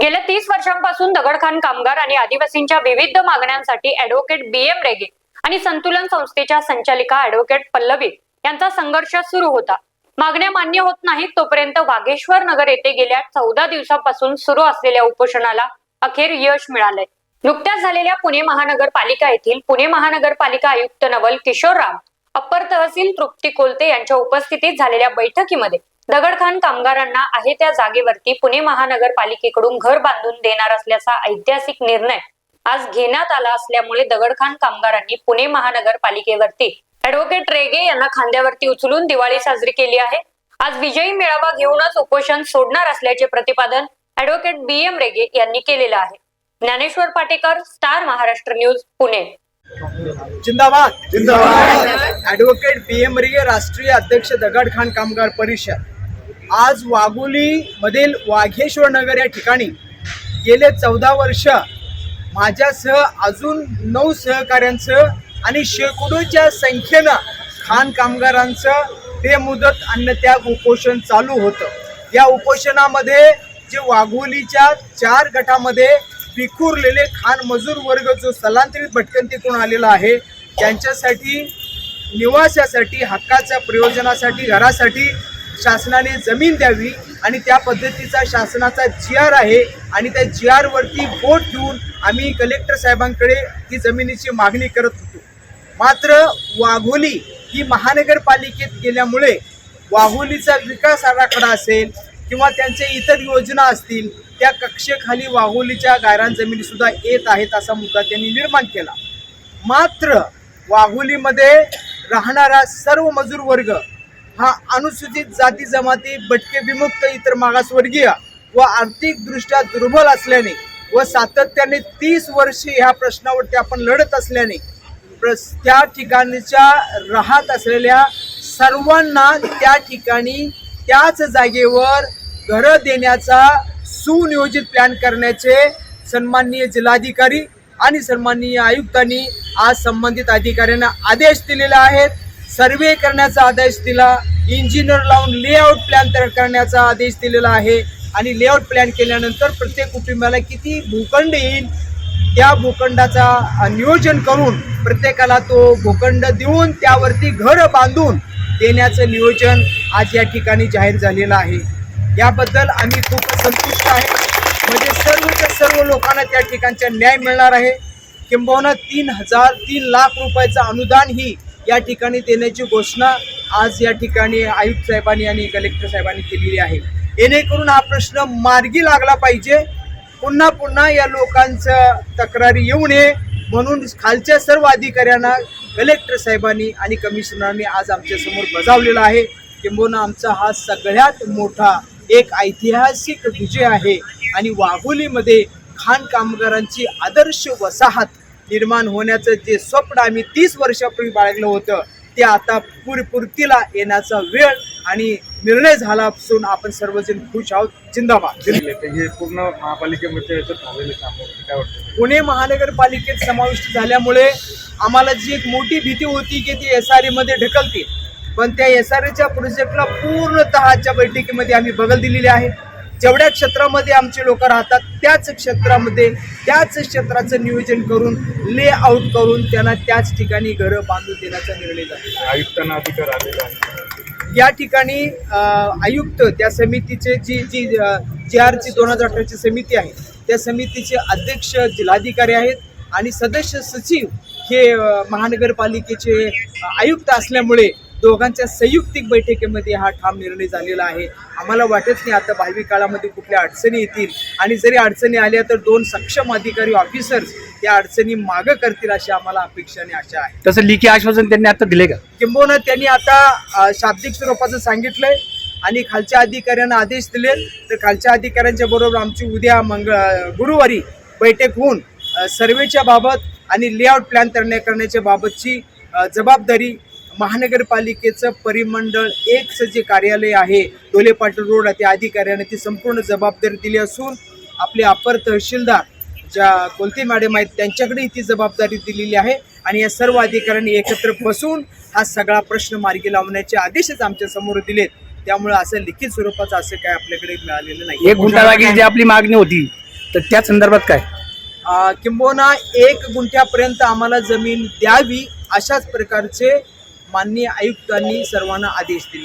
गेल्या तीस वर्षांपासून दगडखान कामगार आणि आदिवासींच्या विविध मागण्यांसाठी ऍडव्होकेट बी एम रेगे आणि संतुलन संस्थेच्या संचालिका ऍडव्होकेट पल्लवी यांचा संघर्ष सुरू होता. मागण्या मान्य होत नाहीत तोपर्यंत वागेश्वर नगर येथे गेल्या चौदा दिवसापासून सुरू असलेल्या उपोषणाला अखेर यश मिळालंय. नुकत्याच झालेल्या पुणे महानगरपालिका येथील पुणे महानगरपालिका आयुक्त नवल किशोरराम अप्पर तहसील तृप्ती कोलते यांच्या उपस्थितीत झालेल्या बैठकीमध्ये दगडखान कामगारांना आहे त्या जागेवरती पुणे महानगरपालिकेकडून घर बांधून देणार असल्याचा ऐतिहासिक निर्णय आज घेण्यात आला असल्यामुळे दगडखान कामगारांनी पुणे महानगरपालिकेवरती ऍडव्होकेट रेगे यांना खांद्यावरती उचलून दिवाळी साजरी केली आहे. आज विजयी मेळावा घेऊनच उपोषण सोडणार असल्याचे प्रतिपादन ऍडव्होकेट बी एम रेगे यांनी केलेलं आहे. Dnyaneshwar Patekar star Maharashtra news Pune. जिंदाबाद. जिंदाबाद. ऍडव्होकेट बी एम रेगे राष्ट्रीय अध्यक्ष दगडखान कामगार परिषद. आज वाघोलीमधील वाघेश्वर नगर या ठिकाणी गेले चौदा वर्ष माझ्यासह अजून नऊ सहकाऱ्यांचं आणि शेकडोच्या संख्येनं खाण कामगारांचं बेमुदत अन्नत्याग उपोषण चालू होतं. या उपोषणामध्ये जे वाघोलीच्या चार गटामध्ये विखुरलेले खान मजूर वर्ग जो स्थलांतरित भटकंतीतून आलेला आहे त्यांच्यासाठी निवासासाठी हक्काच्या प्रयोजनासाठी घरासाठी शासनाने जमीन द्यावी आणि त्या पद्धतीचा शासनाचा जी आर आहे आणि त्या जी आरवरती बोट घेऊन आम्ही कलेक्टर साहेबांकडे ती जमिनीची मागणी करत होतो. मात्र वाघोली ही महानगरपालिकेत गेल्यामुळे वाघोलीचा विकास आराखडा असेल किंवा त्यांचे इतर योजना असतील त्या कक्षेखाली वाघोलीच्या गायरान जमिनीसुद्धा येत आहेत असा मुद्दा त्यांनी निर्माण केला. मात्र वाघोलीमध्ये राहणारा सर्व मजूर वर्ग हा अनुसूचित जाती जमाती भटके विमुक्त इतर मागासवर्गीय व आर्थिकदृष्ट्या दुर्बल असल्याने व सातत्याने तीस वर्षे ह्या प्रश्नावरती आपण लढत असल्याने प्र त्या ठिकाणच्या राहत असलेल्या सर्वांना त्या ठिकाणी त्याच जागेवर घरं देण्याचा सुनियोजित प्लॅन करण्याचे सन्माननीय जिल्हाधिकारी आणि सन्माननीय आयुक्तांनी आज संबंधित अधिकाऱ्यांना आदेश दिलेले आहेत सर्वे करण्याचा आदेश दिला. इंजिनियर लावून लेआउट प्लॅन तयार करण्याचा आदेश दिलेला आहे. आणि लेआउट प्लॅन केल्यानंतर प्रत्येक कुटुंबाला किती भूखंड येईल त्या भूखंडाचा नियोजन करून प्रत्येकाला तो भूखंड देऊन त्यावरती घर बांधून देण्याचं नियोजन आज या ठिकाणी जाहीर झालेलं आहे. याबद्दल आम्ही खूप संतुष्ट आहे. म्हणजे सर्वच्या सर्व लोकांना त्या ठिकाणचा न्याय मिळणार आहे. किंबहुना तीन हजार तीन लाख रुपयाचं अनुदान ही या ठिकाणी देण्याची घोषणा आज या ठिकाणी आयुक्त साहेबांनी आणि कलेक्टर साहेबांनी केलेली आहे. जेणेकरून हा प्रश्न मार्गी लागला पाहिजे. पुन्हा पुन्हा या लोकांचं तक्रारी येऊ नये. म्हणून खालच्या सर्व अधिकाऱ्यांना कलेक्टर साहेबांनी आणि कमिशनरांनी आज आमच्यासमोर बजावलेला आहे. किंबहुना आमचा हा सगळ्यात मोठा एक ऐतिहासिक विजय आहे. आणि वाघोलीमध्ये खाण कामगारांची आदर्श वसाहत निर्माण होण्याचं जे स्वप्न आम्ही तीस वर्षापूर्वी बाळगलं होतं ते आता पूरपूर्तीला येण्याचा वेळ आणि निर्णय झाला असून आपण सर्वजण खुश आहोत. जिंदाबाद. हे पूर्ण महापालिकेमध्ये वाटतं? पुणे महानगरपालिकेत समाविष्ट झाल्यामुळे आम्हाला जी एक मोठी भीती होती की ती एस आरमध्ये ढकलतील. पण त्या एस आर एच्या प्रोजेक्टला पूर्णतः आजच्या बैठकीमध्ये आम्ही बगल दिलेली आहे. जेवढ्या क्षेत्रामध्ये आमचे लोक राहतात त्याच क्षेत्रामध्ये त्याच क्षेत्राचं नियोजन करून लेआउट करून त्यांना त्याच ठिकाणी घरं बांधून देण्याचा निर्णय झाला. आयुक्तांना अधिकार आलेला आहे या ठिकाणी आयुक्त त्या समितीचे जी जी जी आरची दोन हजार अठराची समिती आहे त्या समितीचे अध्यक्ष जिल्हाधिकारी आहेत आणि सदस्य सचिव हे महानगरपालिकेचे आयुक्त असल्यामुळे दोघांच्या संयुक्तिक बैठकीमध्ये हा ठाम निर्णय झालेला आहे. आम्हाला वाटत नाही आता भावी काळामध्ये कुठल्या अडचणी येतील. आणि जरी अडचणी आल्या तर दोन सक्षम अधिकारी ऑफिसर्स या अडचणी मागं करतील अशी आम्हाला अपेक्षा आणि आशा आहे. तसं लेखी आश्वासन त्यांनी आता दिले का? किंबहुना त्यांनी आता शाब्दिक स्वरूपाचं सांगितलंय आणि खालच्या अधिकाऱ्यांना आदेश दिले. तर खालच्या अधिकाऱ्यांच्या बरोबर आमची उद्या मंगळ गुरुवारी बैठक होऊन सर्वेच्या बाबत आणि लेआउट प्लॅन तयार करण्याच्या बाबतची जबाबदारी महानगरपालिकेचं परिमंडळ एकचं जे कार्यालय आहे डोले पाटील रोड त्या अधिकाऱ्याने ती संपूर्ण जबाबदारी दिली असून आपले अपर तहसीलदार ज्या कोलते मॅडम आहेत त्यांच्याकडे ती जबाबदारी दिलेली आहे आणि या सर्व अधिकाऱ्यांनी एकत्र बसून हा सगळा प्रश्न मार्गी लावण्याचे आदेशच आमच्यासमोर दिलेत. त्यामुळे असं लिखित स्वरूपाचं असं काय आपल्याकडे मिळालेलं नाही. एक गुंठा जागी जी आपली मागणी होती तर त्या संदर्भात काय? अ, किंबहुना एक गुंठ्यापर्यंत आम्हाला जमीन द्यावी अशाच प्रकारचे माननीय आयुक्तांनी सर्वांना आदेश दिले.